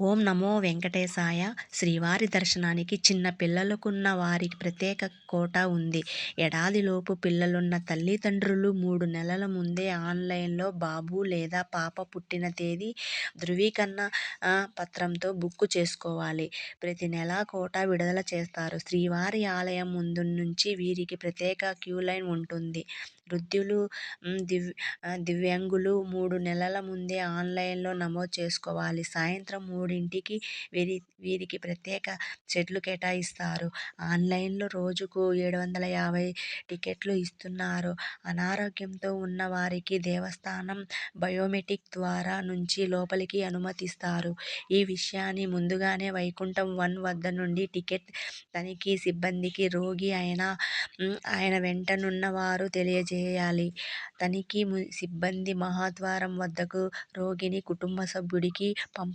ఓం నమో వెంకటేశాయ. శ్రీవారి దర్శనానికి చిన్న పిల్లలకున్న వారికి ప్రత్యేక కోట ఉంది. ఏడాదిలోపు పిల్లలున్న తల్లిదండ్రులు మూడు నెలల ముందే ఆన్లైన్లో బాబు లేదా పాప పుట్టిన తేదీ ధృవీకరణ పత్రంతో బుక్ చేసుకోవాలి. ప్రతి నెలా కోటా విడుదల చేస్తారు. శ్రీవారి ఆలయం ముందు నుంచి వీరికి ప్రత్యేక క్యూ లైన్ ఉంటుంది. వృద్ధులు దివ్ దివ్యాంగులు మూడు నెలల ముందే ఆన్లైన్లో నమోదు చేసుకోవాలి. సాయంత్రం మూడు మూడింటికి వీరి వీరికి ప్రత్యేక సెట్లు కేటాయిస్తారు. ఆన్లైన్లో రోజుకు ఏడు వందల యాభై టికెట్లు ఇస్తున్నారు. అనారోగ్యంతో ఉన్న వారికి దేవస్థానం బయోమెట్రిక్ ద్వారా నుంచి లోపలికి అనుమతిస్తారు. ఈ విషయాన్ని ముందుగానే వైకుంఠం వన్ వద్ద నుండి టికెట్ తనిఖీ సిబ్బందికి రోగి అయిన ఆయన వెంటనున్న వారు తెలియజేయాలి. తనిఖీ సిబ్బంది మహాద్వారం వద్దకు రోగిని కుటుంబ సభ్యుడికి పంప